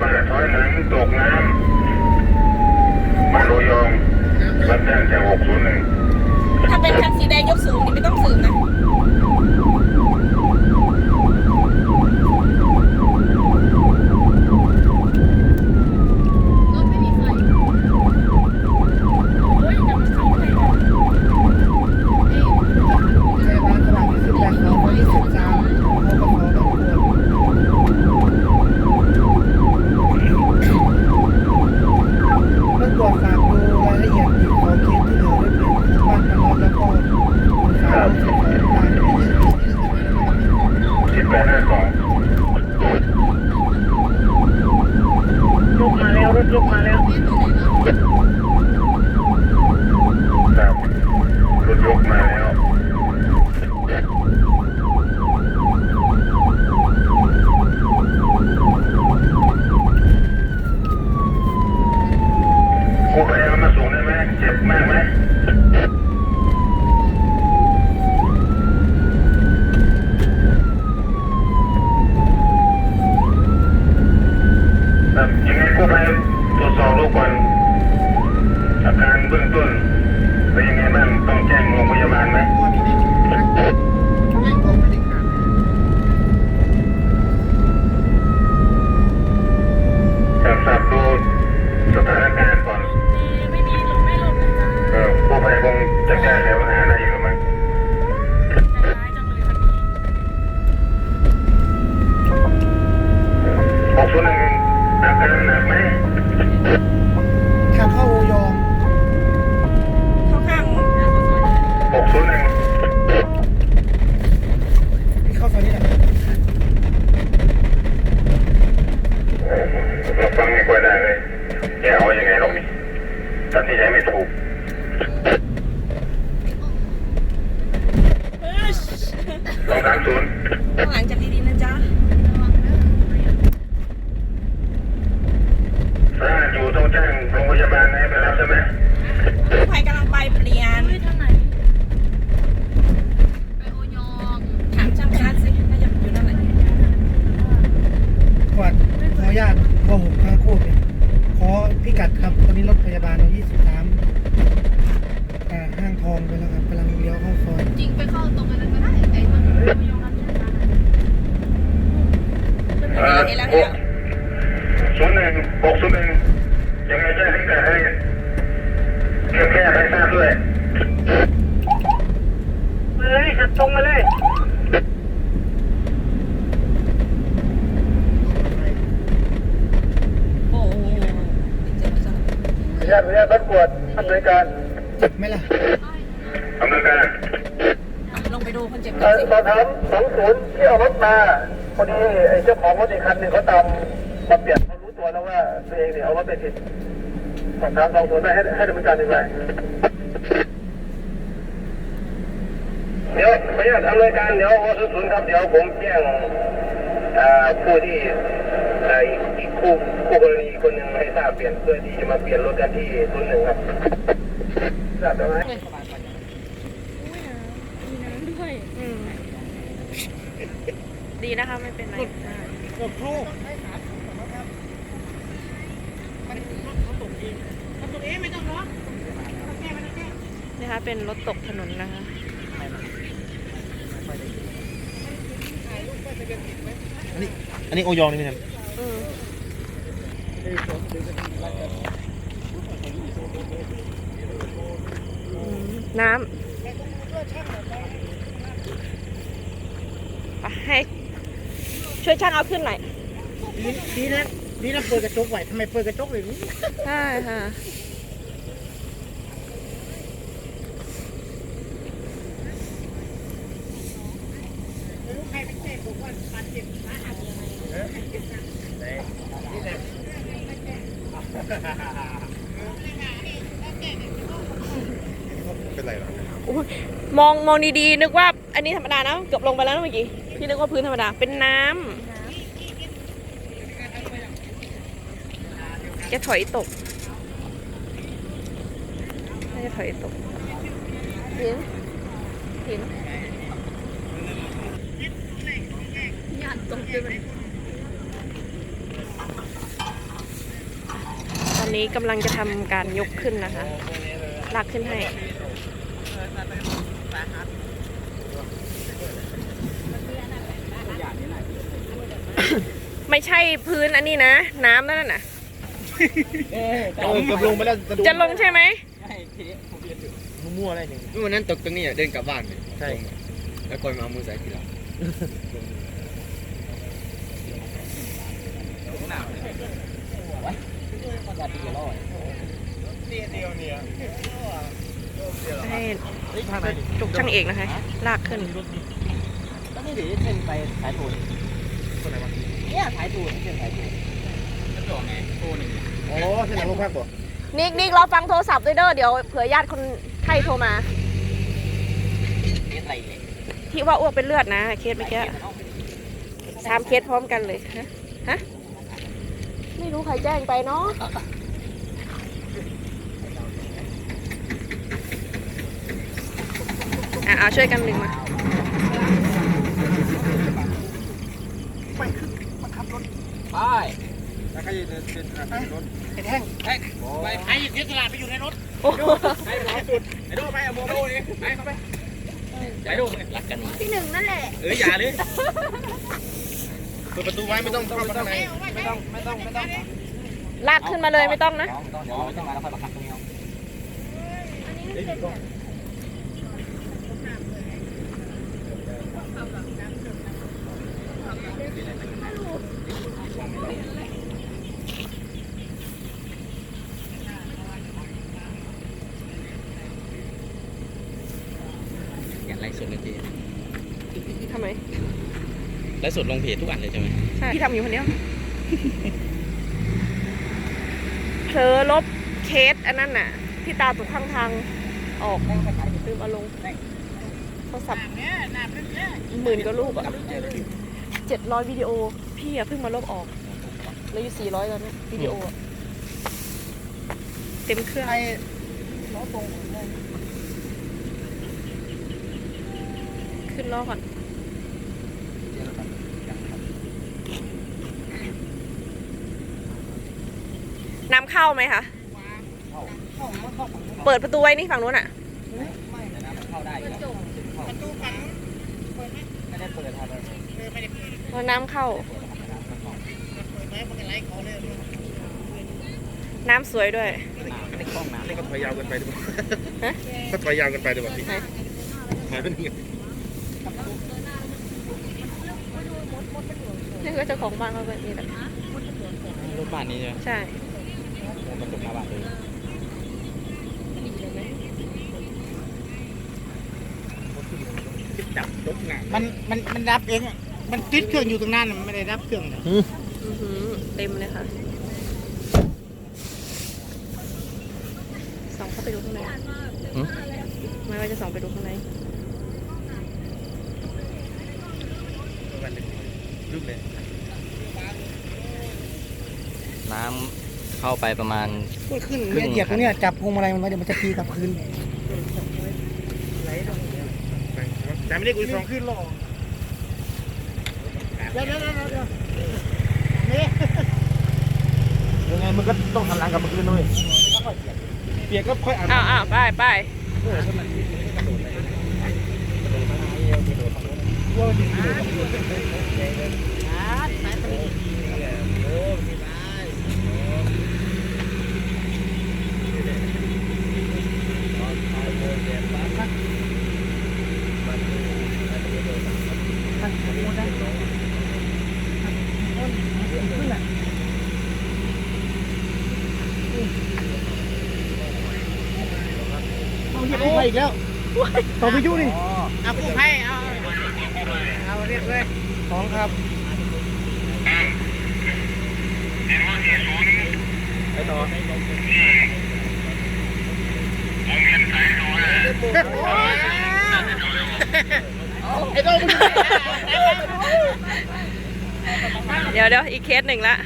บานถอยหลังตกน้ำมาโรยองรับแจ้งจากหกศูนย์หนึ่งถ้าเป็นคันสีแดงยกสูงนี่ไม่ต้องสืบนะ รถไม่มีไฟโอ้ยเดี๋ยวมันเข้าไปเลย ใช้ร้านสว่างที่สุดแปดสองยี่สิบสามพบกับเขาต้องควรเมื่อก่อนฝากดูรายละเอียดอีกขอเคสที่เหลือได้เป็นบ้าน พนอแล้วก็คุณสาวเสร็จของร้านที่ยี่สิบ สิบแปดห้าสองลุกมาแล้วรถลุกมาแล้วครับรถยกมาแล้วผู้พยายามมาส่งได้ไหมเจ็บมากไหม ครับ ยังไงกู้ภัยตรวจสอบลูกก่อนอาการเบื้องต้นเป็นยังไงบ้างต้องแจ้งโรงพยาบาลไหม พ่อมีเด็กแย่งของไม่ได้ขาด ครับทราบดูสถานการณ์ก่อน ไม่มีหลบไม่หลบนะจ๊ะ เออกู้ภัยคงจะแก้ไขปัญหาได้อยู่มั้ง ใจร้ายจังเลยคันนี้ หกศูนย์หนึ่งอาการหนักไหม ทางเข้าโอยอง เข้าข้าง หกศูนย์หนึ่ง ที่เข้าซอยนี้แหละ เราฟังไม่ค่อยได้เลยแกเอายังไงหรอกนี่ตัดสินใจไม่ถูก เฮ้ย สองสามศูนย์ ข้างหลังจากดีๆนะจ๊ะ ถ้าอยู่ต้องแจ้งโรงพยาบาลให้ไปรับใช่ไหม กู้ภัยกำลังไปเปลี่ยน เฮ้ยทางไหน ไปโอยอง ถามช่างนัดสิน่าจะอยู่นั่นแหละ กวาดขออนุญาตพอผมข้างโคตรเนี่ยขอพิกัด ครับ ตอนนี้รถพยาบาลเรายี่สิบสามอ่าห้างทองไปแล้วครับกำลังเลี้ยวเข้าซอยจริงไปเข้าตรงนั้นก็ได้ไอ้ทางโอยองรับใช้ทางไหนเออเห็นแล้วหเห็นกแล้วศูนย์หนึ่งหกศูนย์หนึ่งยังไงแจ้งพิกัดให้แค่แค่ให้ทราบด้วยเลยขับตรงมาเลย โอ้โหเจ็บจัง ญาติญาติบัด กวดอำนวยการเจ็บไหมล่ะอำนวยการลงไปดูคนเจ็บเอ่กันอสิสอบถามสองศูนย์ที่เอารถมาพอดีไอ้เจ้าของรถอีกคันหนึ่งเขาตามมาเปลี่ยนเขารู้ตัวแล้วว่าตัวเองเนี่ยเอารถไปผิดสอบถามสองศูนย์ได้ให้ให้ดำเนินการยังไงเดี๋ยวขออนุญาตอำนวยการเดี๋ยววศูนย์ครับเดี๋ยวผมแจ้งเอ่อผู้ที่เอ่ออีกอีกคู่คู่กรณีค เปลี่ยนเพื่อที่จะมาเปลี่ยนรถกันที่ศูนย์หนึ่งครับทราบไหมดีนะคะ ไม่เป็นไรกดครูนะคะ เป็นรถตกถนนนะคะอันนี้อันนี้โอยองนี่ไหมครับ น้ำไปให้ช่วยช่างเอาขึ้นหน่อย ดีดีนะดีนะเปิดกระจกไหวทำไมเปิดกระจกเลยนี่ใช่ค่ะเป็น ไรหรอมองมองดีๆนึกว่าอันนี้ธรรมดานะเกือบลงไปแล้วนะเมื่อกี้พี่นึกว่าพื้นธรรมดาเป็นน้ำแกถอยตกน่าจะถอยตกเห็นเห็นญาติตกด้วยมัน นี้กำลังจะทำการยกขึ้นนะคะ ลากขึ้นให้ไม่ใช่พื้นอันนี้นะ น้ำนั่นน่ะเออเกือบลงไปแล้วจะลงใช่ไหมมั่วๆอะไรหนึ่งวันนั้นตกตรงนี้อะเดินกลับบ้านเลยใช่ แล้วก่อนมาเอามือใส่ทีหลัง ให้ เฮ้ยทางไหนนี่ จกช่างเอกนะคะ ลากขึ้นก็นี่เดี๋ยวเส้นไปสายโทนคนไหนวะเนี่ยสายโทนเส้นสายโทนกระจกไงโทนนี่อ๋อเส้นหลังโรงพักบ่นิกนิกรอฟังโทรศัพท์ด้วยเด้อเดี๋ยวเผื่อญาติคนไข้โทรมาเส้นอะไรเนี่ยที่ว่าอ้วกเป็นเลือดนะ เคสเมื่อกี้สามเคสพร้อมกันเลยฮะฮะไม่รู้ใครแจ้งไปเนาะ อะเอาช่วยกันดึงมาไปแล้วก็ยืนเดินเดินทางรถไอ้แท่งไปไอ้เสียสละไปอยู่ในรถโอ้โหไปหมอสุดไอ้โดไปเอาโมโดเลยไปเข้าไปไอ้โดรักกันที่หนึ่งนั่นแหละเอออย่าเลยเปิดประตูไว้ไม่ต้องเข้าไปข้างในไม่ต้องไม่ต้องไม่ต้องลากขึ้นมาเลยไม่ต้องนะต้องเดี๋ยวไม่ต้องมาแล้วค่อยมาขับตรงนี้เอา อย่าไลฟ์สดเลยพี่ทำไมไลฟ์สดลงเพจทุกอันเลยใช่ไหมใช่พี่ทำอยู่คนเดียวเธอลบเคสอันนั้นน่ะ ที่ตาตกข้างทางออกลืมเอาลงโทรศัพท์หมื่นกว่ารูปอะ เจ็ดร้อยวิดีโอ พี่อะเพิ่งมาลบออกแล้วอยู่สี่ร้อยตอนนี้วิดีโออะเต็มเครื่องไอ้ล้อตรงขึ้นล้อก่อนน้ำเข้าไหมคะเปิดประตูไว้นี่ฝั่งนู้นอะ เข้าได้อยู่แล้วประตูฝั่งไม่ได้เปิดทำอะไร เพ ราะน้ำเข้า น้ำสวยด้วย ในกล้องน้นี่ก็ถอยยาวเกินไปด้วยฮะ ก็ถอยยาวเกินไปด้วยพี่ไหนหายไปนี่นี่คือเจ้าของบ้านเขาแบบนี้แหละำรถบ้านนี้ใช่ไหมใช่ มันตกหน้าบ้านเลยจับยกหนักมันมันมันรับเองอะ มันติดเครื่องอยู่ตรงนั้นน่ะมันไม่ได้รับเครื่องเลยอือหือเต็มเลยค่ะส่องเข้าไปดูข้างในไม่ว่าจะส่องไปดูข้างในลึกเลยน้ำเข้าไปประมาณขึ้นขึ้นครึ่งเหยียบตรงเนี้ยจับพวงมาลัยมันไว้เดี๋ยวมันจะตีกลับคืนแต่ไม่ได้กุยสองขึ้นหรอ เดี๋ยวเดี๋ยวเดี๋ยวเดี๋ยวนี่ยังไงมึงก็ต้องหันหลังกับมาคืนด้วยเปียกก็ค่อยอ่านอ้าวอ้าวไปไป เอาเหยียบกู้ภัยอีกแล้วต่อไปยุ่นี่เอากู้ภัยเอาเอาเรียกเลยสองครับไปต่อเดี๋ยวเดี๋ยวอีกเคสหนึ่งละ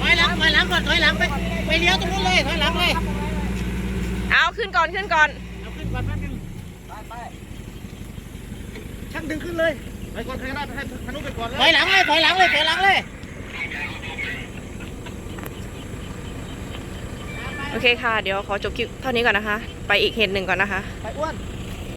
ถอยหลังถอยหลังก่อนถอยหลังไปไปเลี้ยวตรงนู้นเลยถอยหลังเลยเอาขึ้นก่อนขึ้นก่อนเอาขึ้นก่อนแป๊บนึงชักดึงขึ้นเลยไปก่อนใครก็ได้ให้ธนุไปก่อนเลยถอยหลังเลยถอยหลังเลยถอยหลังเลยโอเคค่ะ เดี๋ยวขอจบคลิปเท่านี้ก่อนนะคะ ไปอีกเหตุหนึ่งก่อนนะคะ ไปอ้วนค